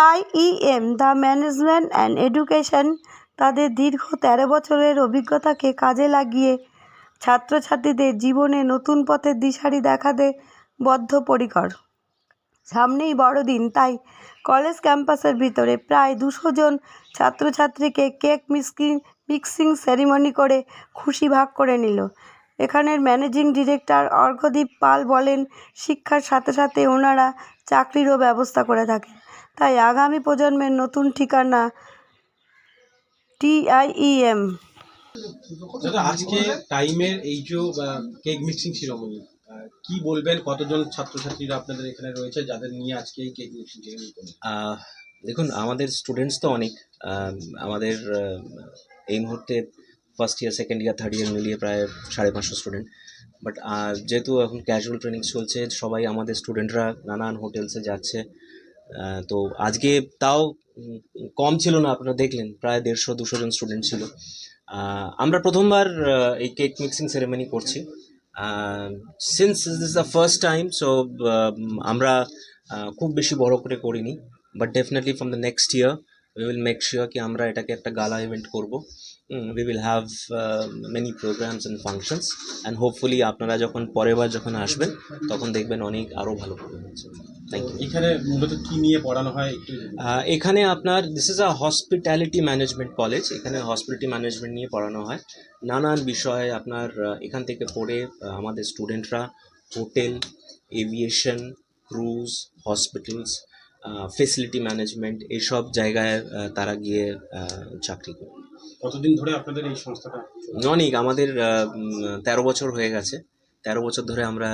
TIEM the management and education, তাদের দীর্ঘ তেরো বছরের অভিজ্ঞতাকে কাজে লাগিয়ে ছাত্রছাত্রীদের জীবনে নতুন পথের দিশারি দেখাতে বদ্ধপরিকর। সামনেই বড়দিন, তাই কলেজ ক্যাম্পাসের ভিতরে প্রায় দুশো জন ছাত্রছাত্রীকে কেক মিক্সিং মিক্সিং সেরিমনি করে খুশি ভাগ করে নিল। এখানের ম্যানেজিং ডিরেক্টর অর্ঘদীপ পাল বলেন, শিক্ষার সাথে সাথে ওনারা চাকরিরও ব্যবস্থা করে থাকেন। তাই আগামী প্রজন্মের নতুন ঠিকানা টিআইইএম। দাদা আজকে টাইমের এই যে কেক মিক্সিং সিরোমনি কি বলবেন? কতজন ছাত্রছাত্রীরা আপনাদের এখানে রয়েছে যাদের নিয়ে আজকে এই কেক মিক্সিং দেখুন আমাদের স্টুডেন্টস তো অনেক। আমাদের এই মুহূর্তে first year second year third year মিলিয়ে প্রায় সাড়ে পাঁচশো স্টুডেন্ট বাট যেহেতু এখন ক্যাজুয়াল ট্রেনিং চলছে সবাই আমাদের স্টুডেন্টরা নানান হোটেলসে যাচ্ছে। তো আজকে তাও কম ছিল না, আপনারা দেখলেন, প্রায় দেড়শো, দুশো জন স্টুডেন্ট ছিল। আমরা প্রথমবার এই কেক মিক্সিং সেরেমনি করছি। Since this the first time so আমরা খুব বেশি বড় করে করিনি but definitely from the next year we will make sure কি আমরা এটাকে একটা গালা ইভেন্ট করব। We will have many programs and functions and hopefully আপনারা যখন পরের বার যখন আসবেন, তখন দেখবেন অনেক আরও ভালো প্রোগ্রাম এখানে মূলত কি নিয়ে পড়ানো হয় এখানে আপনার this is a hospitality management college এখানে হসপিটালিটি ম্যানেজমেন্ট নিয়ে পড়ানো হয়। নানান বিষয়ে আপনার এখান থেকে পড়ে আমাদের স্টুডেন্টরা hotel aviation cruise hospitals facility management এইসব জায়গায় তারা গিয়ে চাকরি করে। কতদিন ধরে আপনাদের এই সংস্থাটা অনেক আমাদের তেরো বছর হয়ে গেছে। তেরো বছর ধরে আমরা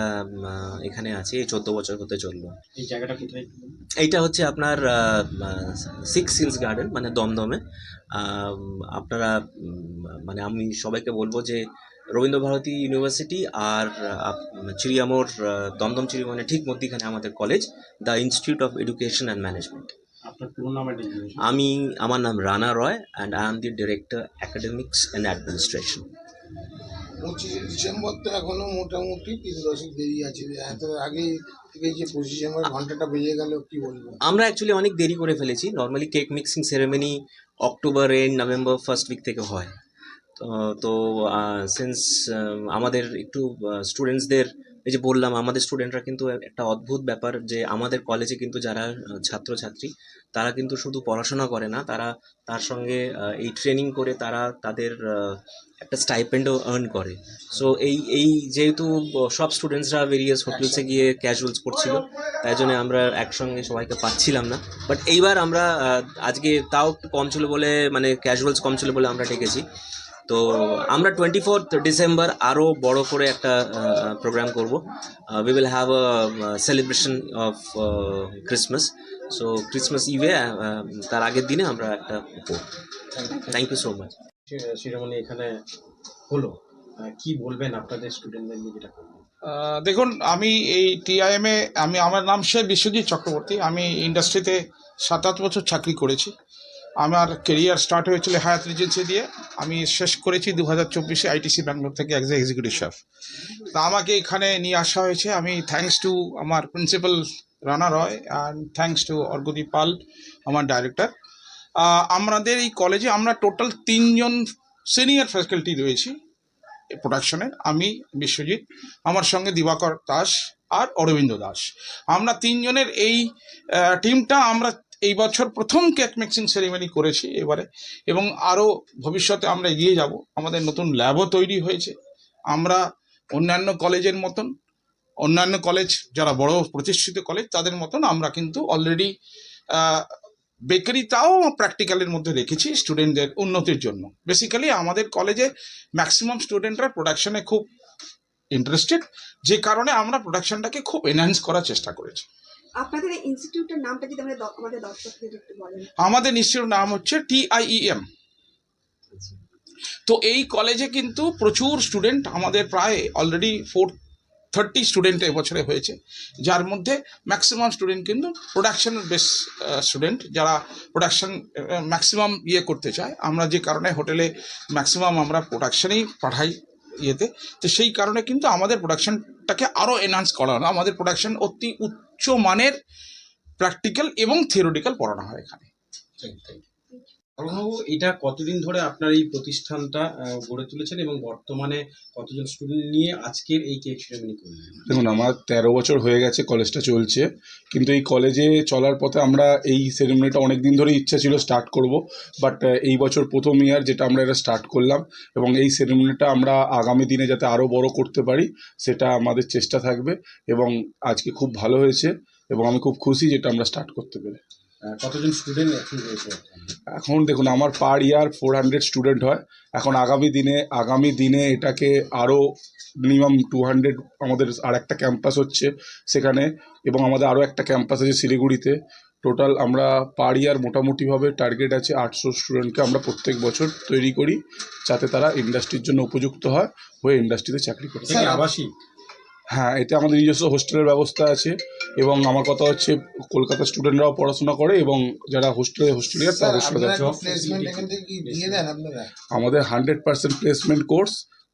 এখানে আছি এই চোদ্দ বছর হতে চলল। এই জায়গাটা কোথায়? এইটা হচ্ছে আপনার সিক্স হিলস গার্ডেন মানে দমদমে। আপনারা মানে আমি সবাইকে বলব যে রবীন্দ্র ভারতী ইউনিভার্সিটি আর চিড়িয়ামোড় দমদম চিড়িয়ামোড়ে ঠিক মধ্যিখানে আমাদের college the institute of education and management? আমি আমার নাম Rana Roy and I am the director academics and administration পঁচিশে ডিসেম্বর তো এখনও মোটামুটি তিন দশক দেরি আছে। এত আগে থেকে যে পঁচিশে ডিসেম্বর ঘন্টাটা বেজে গেল, কি বলব? আমরা অ্যাকচুয়ালি অনেক দেরি করে ফেলেছি। Normally cake mixing ceremony October end November first week থেকে হয়। তো তো সিন্স আমাদের একটু স্টুডেন্টসদের এই যে বললাম, আমাদের স্টুডেন্টরা কিন্তু একটা অদ্ভুত ব্যাপার যে আমাদের কলেজে কিন্তু যারা ছাত্রছাত্রী, তারা কিন্তু শুধু পড়াশোনা করে না, তারা তার সঙ্গে এই ট্রেনিং করে তারা তাদের একটা স্টাইপেন্ডও আর্ন করে। সো এই এই যেহেতু সব স্টুডেন্টসরা ভেরিয়াস হোটেলসে গিয়ে ক্যাজুয়ালস পড়ছিল, তাই জন্য আমরা একসঙ্গে সবাইকে পাচ্ছিলাম না। বাট এইবার আমরা আজকে তাও কম ছিল বলে মানে ক্যাজুয়ালস কম ছিল বলে আমরা ডেকেছি। তো আমরা টোয়েন্টি ফোর্থ ডিসেম্বর আরও বড় করে একটা প্রোগ্রাম করব। We will have a celebration of Christmas so Christmas ইভে তার আগের দিনে আমরা একটা thank you so much Shiromani এখানে হলো। কি বলবেন আপনাদের স্টুডেন্টদের নিয়ে যেটা দেখুন আমি এই টিআইএমে আমি আমার নাম শেখ বিশ্বজিৎ চক্রবর্তী। আমি ইন্ডাস্ট্রিতে সাত আট বছর চাকরি করেছি। আমার কেরিয়ার স্টার্ট হয়েছিল হায়াত রিজেন্সি দিয়ে। আমি শেষ করেছি দু হাজার চব্বিশে আইটিসি ব্যাঙ্গালোর থেকে অ্যাজ এক্সিকিউটিভ শেফ তা আমাকে এখানে নিয়ে আসা হয়েছে। আমি থ্যাঙ্কস টু আমার principal Rana Roy and thanks to Arghadeep Pal, আমার ডাইরেক্টর আমাদের এই কলেজে আমরা টোটাল তিনজন সিনিয়র ফ্যাকাল্টি রয়েছি প্রোডাকশনের আমি, বিশ্বজিৎ, আমার সঙ্গে দিবাকর দাস আর অরবিন্দ দাস। আমরা তিনজনের এই টিমটা আমরা এই বছর প্রথম কেক মিক্সিং সেরিমনি করেছি এবারে। এবং আরও ভবিষ্যতে আমরা এগিয়ে যাব। আমাদের নতুন ল্যাবও তৈরি হয়েছে। আমরা অন্যান্য কলেজের মতন, অন্যান্য কলেজ যারা বড় প্রতিষ্ঠিত কলেজ, তাদের মতন আমরা কিন্তু অলরেডি বেকারিটাও প্র্যাকটিক্যালের মধ্যে রেখেছি স্টুডেন্টদের উন্নতির জন্য। বেসিক্যালি আমাদের কলেজে ম্যাক্সিমাম স্টুডেন্টরা প্রোডাকশনে খুব ইন্টারেস্টেড যে কারণে আমরা প্রোডাকশনটাকে খুব এনহ্যান্স করার চেষ্টা করেছি। আপনাদের ইনস্টিটিউটের নামটা যদি আমাদের দর্শকদের একটু বলেন। আমাদের নিশ্চয় নাম হচ্ছে টিআইইএম। তো এই কলেজে কিন্তু প্রচুর স্টুডেন্ট আমাদের প্রায় অলরেডি ফোর থার্টি স্টুডেন্ট এবছরে হয়েছে। যার মধ্যে ম্যাক্সিমাম স্টুডেন্ট কিন্তু প্রোডাকশন বেস স্টুডেন্ট যারা প্রোডাকশন ম্যাক্সিমাম ইয়ে করতে চায়। আমরা যে কারণে হোটেলে ম্যাক্সিমাম আমরা প্রোডাকশনেই পাঠাই। ইয়েতে, তো সেই কারণে কিন্তু আমাদের প্রোডাকশনটাকে আরও এনহান্স করা করানো আমাদের প্রোডাকশন অতি উচ্চ মানের প্র্যাকটিক্যাল এবং থিওরিটিক্যাল পড়ানো হয় এখানে। অরুণবাবু এটা কতদিন ধরে আপনার এই প্রতিষ্ঠানটা গড়ে তুলেছেন এবং বর্তমানে কতজন স্টুডেন্ট নিয়ে আজকের এই কেক সেরেমনি করলেন? দেখুন, আমার তেরো বছর হয়ে গেছে কলেজটা চলছে। কিন্তু এই কলেজে চলার পথে আমরা এই সেরেমনিটা অনেক দিন ধরে ইচ্ছা ছিল স্টার্ট করব। বাট এই বছর প্রথম ইয়ার যেটা আমরা এটা স্টার্ট করলাম এবং এই সেরেমনিটা আমরা আগামী দিনে যাতে আরও বড় করতে পারি, সেটা আমাদের চেষ্টা থাকবে এবং আজকে খুব ভালো হয়েছে এবং আমি খুব খুশি যেটা আমরা স্টার্ট করতে পেরে। কতজন স্টুডেন্ট এখন রয়েছে এখন দেখুন আমার per year four hundred student হয়। এখন আগামী দিনে আগামী দিনে এটাকে আরও মিনিমাম টু হান্ড্রেড আমাদের আর একটা ক্যাম্পাস হচ্ছে সেখানে এবং আমাদের আরও একটা ক্যাম্পাস আছে শিলিগুড়িতে। টোটাল আমরা পার ইয়ার মোটামুটিভাবে টার্গেট আছে আটশো স্টুডেন্টকে আমরা প্রত্যেক বছর তৈরি করি যাতে তারা ইন্ডাস্ট্রির জন্য উপযুক্ত হয় হয়ে ইন্ডাস্ট্রিতে চাকরি করে আবাসিক? হ্যাঁ এতে আমাদের নিজস্ব হোস্টেলের ব্যবস্থা আছে এবং আমার কথা হচ্ছে কলকাতার স্টুডেন্টরাও পড়াশোনা করে এবং যারা হোস্টেলে হোস্টেলিয়ার তাদের সাথে আমাদের হান্ড্রেড পার্সেন্ট প্লেসমেন্ট কোর্স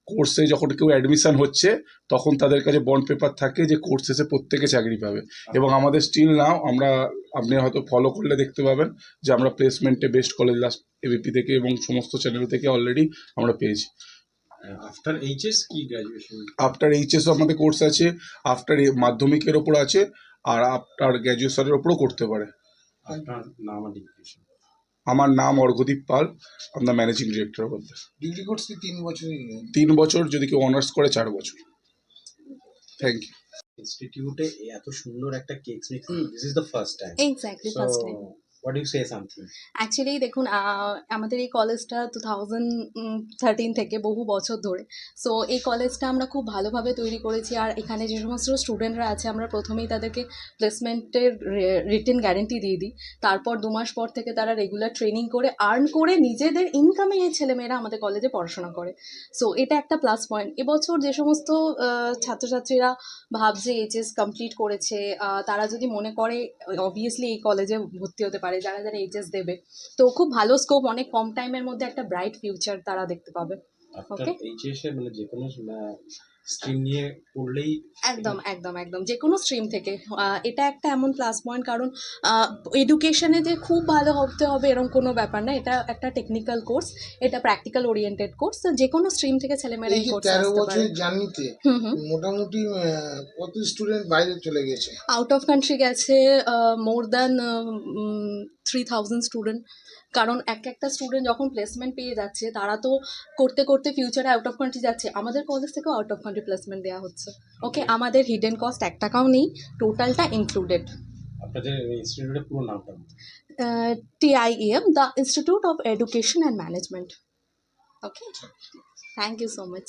কোর্সে যখন কেউ অ্যাডমিশান হচ্ছে তখন তাদের কাছে বন্ড পেপার থাকে যে কোর্স শেষে প্রত্যেকে চাকরি পাবে। এবং আমাদের স্টিল নাও আমরা আপনি হয়তো ফলো করলে দেখতে পাবেন যে আমরা প্লেসমেন্টে বেস্ট কলেজ লাস্ট এবিপি থেকে এবং সমস্ত চ্যানেল থেকে অলরেডি আমরা পেয়েছি। আফটার এইচএস কি গ্র্যাজুয়েশন আফটার এইচএসও আমাদের কোর্স আছে আফটার মাধ্যমিকের ওপর আছে আর আফটার গ্র্যাজুয়েশনের ওপরও করতে পারে। আপনার নাম আর ডিগ্রেশন আমার নাম অর্ঘদীপ পাল আমরা ম্যানেজিং ডিরেক্টর বলতে ডিগ্রি কোর্স কি তিন বছরই তিন বছর যদি কেউ অনার্স করে চার বছর। থ্যাংক ইউ ইনস্টিটিউটে এত সুন্দর একটা cake making this is the first time exactly first time actually দেখুন আমাদের এই কলেজটা টু থাউজেন্ড থার্টিন থেকে বহু বছর ধরে। সো এই কলেজটা আমরা খুব ভালোভাবে তৈরি করেছি আর এখানে যে সমস্ত স্টুডেন্টরা আছে, আমরা প্রথমেই তাদেরকে প্লেসমেন্টের রিটেন গ্যারেন্টি দিয়ে দিই। তারপর দু মাস পর থেকে তারা রেগুলার ট্রেনিং করে আর্ন করে নিজেদের ইনকামে এই ছেলেমেয়েরা আমাদের কলেজে পড়াশোনা করে। সো এটা একটা প্লাস পয়েন্ট এবছর যে সমস্ত ছাত্রছাত্রীরা ভাবছে এইচএস কমপ্লিট করেছে তারা যদি মনে করে অবভিয়াসলি এই কলেজে ভর্তি হতে পারে। যারা যারা এইচএস দেবে। তো খুব ভালো স্কোপ অনেক কম টাইমের মধ্যে একটা ব্রাইট ফিউচার তারা দেখতে পাবে। ওকে এইচএস মানে যে কোনো স্ট্রিম নিয়ে পড়লেই একদম একদম একদম। যে কোনো স্ট্রিম থেকে। এটা একটা এমন প্লাস পয়েন্ট কারণ এডুকেশনে যে খুব ভালো হতে হবে এরকম কোনো ব্যাপার না। এটা একটা টেকনিক্যাল কোর্স এটা প্র্যাকটিক্যাল ওরিয়েন্টেড কোর্স যে কোনো স্ট্রিম থেকে ছেলেমেয়েরা এই এই তেরো বছরের জার্নিতে মোটামুটি কত স্টুডেন্ট বাইরে চলে গেছে? আউট অফ কান্ট্রি গেছে more than three thousand student কারণ এক একটা স্টুডেন্ট যখন প্লেসমেন্ট পেয়ে যাচ্ছে তারা তো করতে করতে ফিউচারে আউট অফ কান্ট্রি যাচ্ছে। আমাদের কলেজ থেকেও আউট অফ কান্ট্রি প্লেসমেন্ট দেওয়া হচ্ছে। ওকে আমাদের হিডেন কস্ট এক টাকাও নেই টোটালটা included TIM the institute of education and management okay thank you so much